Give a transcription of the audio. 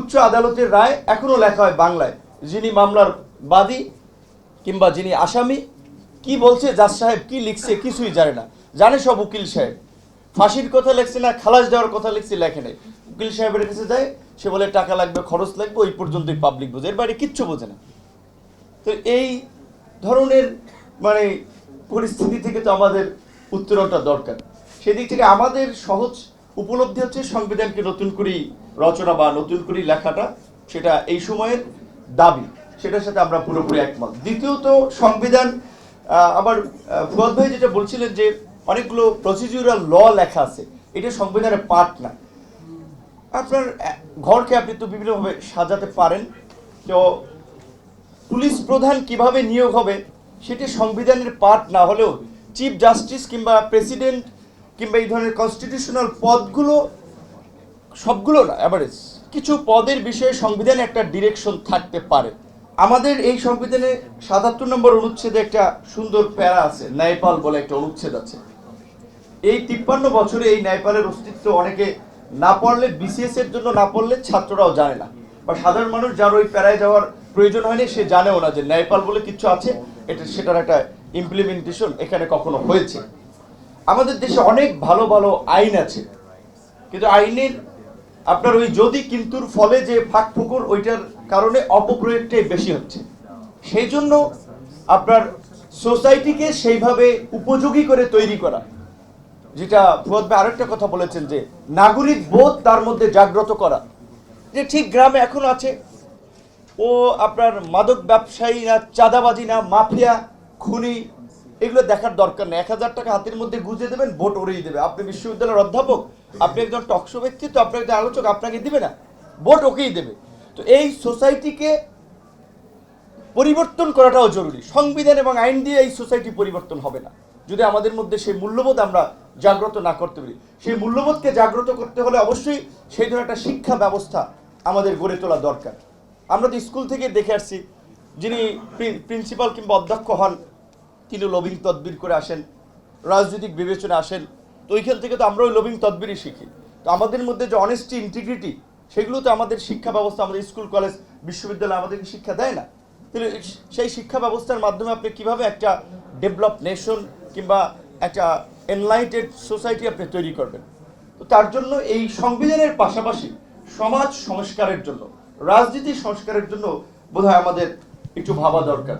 উচ্চ আদালতের রায় এখনও লেখা হয় বাংলায়। যিনি মামলার বাদী কিংবা যিনি আসামি, কি বলছে, জাজ সাহেব কি লিখছে কিছুই জানে না। জানে সব উকিল সাহেব। ফাঁসির কথা লেখছে না, খালাস দেওয়ার কথা লিখছে, লেখে নাই। উকিল সাহেবের কাছে যায়, সে বলে, টাকা লাগবে, খরচ লাগবে, ওই পর্যন্তই পাবলিক বোঝে। এর বাইরে কিচ্ছু বোঝে না। তো এই ধরনের মানে পরিস্থিতি থেকে তো আমাদের উত্তরণটা দরকার। সেদিক থেকে আমাদের সহজ উপলব্ধি হচ্ছে সংবিধানকে নতুন করে রচনা বা নতুন করে লেখাটা, সেটা এই সময়ের দাবি, সেটার সাথে আমরা পুরোপুরি একমত। দ্বিতীয়ত, সংবিধান আবার ফুয়াদ ভাই যেটা বলছিলেন যে অনেকগুলো প্রসিডিউরাল ল লেখা আছে, এটা সংবিধানের পার্ট না। আপনার ঘরকে আপনি তো বিভিন্নভাবে সাজাতে পারেন, তো পুলিশ প্রধান কীভাবে নিয়োগ হবে, সেটি সংবিধানের পার্ট না হলেও চিফ জাস্টিস কিংবা প্রেসিডেন্ট কিংবা এই ধরনের কনস্টিটিউশনাল পদগুলো, সবগুলো না অ্যাভারেজ কিছু পদের বিষয়ে সংবিধানে একটা ডিরেকশন থাকতে পারে। আমাদের এই সংবিধানে সাতাত্তর নম্বর অনুচ্ছেদে একটা সুন্দর প্যারা আছে, ন্যায়পাল বলে একটা অনুচ্ছেদ আছে। এই তিপ্পান্ন বছরে এই ন্যায়পালের অস্তিত্ব অনেকে না পড়লে বিসিএস এর জন্য না পড়লে ছাত্ররাও জানে না। বা সাধারণ মানুষ যার ওই প্যারায় যাওয়ার প্রয়োজন হয়নি, সে জানেও না যে ন্যায়পাল বলে কিছু আছে, এটা সেটার একটা ইমপ্লিমেন্টেশন এখানে কখনো হয়েছে। আমাদের দেশে অনেক ভালো ভালো আইন আছে। কিন্তু আইনের আপনার ওই যদি কিন্তুর ফলে যে ফাঁক ফুকুর ওইটার কারণে অপপ্রয়োগটাই বেশি হচ্ছে। সেই জন্য আপনার সোসাইটিকে সেইভাবে উপযোগী করে তৈরি করা। যেটা ফুয়াদ ভাই আরেকটা কথা বলেছেন যে, নাগরিক বোধ তার মধ্যে জাগ্রত করা। যে ঠিক গ্রামে এখনও আছে, ও আপনার মাদক ব্যবসায়ী না, চাঁদাবাজি না, মাফিয়া, খুনি এগুলো দেখার দরকার নেই। এক হাজার টাকা হাতের মধ্যে গুজে দেবেন, ভোট ওরেই দেবে। আপনি বিশ্ববিদ্যালয়ের অধ্যাপক, আপনি একজন টকশো ব্যক্তিত্ব আপনি একজন আলোচক, আপনাকে দিবে না। ভোট ওকেই দেবে। তো এই সোসাইটিকে পরিবর্তন করাটাও জরুরি। সংবিধান এবং আইন দিয়ে এই সোসাইটি পরিবর্তন হবে না। যদি আমাদের মধ্যে সেই মূল্যবোধ আমরা জাগ্রত না করতে পারি, সেই মূল্যবোধকে জাগ্রত করতে হলে অবশ্যই সেই ধরনের একটা শিক্ষা ব্যবস্থা আমাদের গড়ে তোলা দরকার। আমরা তো স্কুল থেকে দেখে আসছি, যিনি প্রিন্সিপাল কিংবা অধ্যক্ষ হন তিনি লবিং তদবির করে আসেন, রাজনৈতিক বিবেচনা আসেন, তো ওইখান থেকে তো আমরা ওই লবিং তদবিরই শিখি। তো আমাদের মধ্যে যে অনেস্টি ইন্টিগ্রিটি সেগুলো তো আমাদের শিক্ষা ব্যবস্থা আমাদের স্কুল কলেজ বিশ্ববিদ্যালয় আমাদেরকে শিক্ষা দেয় না। তাহলে সেই শিক্ষা ব্যবস্থার মাধ্যমে আপনি কীভাবে একটা ডেভেলপ নেশন কিংবা একটা এনলাইটেড সোসাইটি আপনি তৈরি করবেন? তো তার জন্য এই সংবিধানের পাশাপাশি সমাজ সংস্কারের জন্য, রাজনীতি সংস্কারের জন্য বোধহয় আমাদের একটু ভাবা দরকার।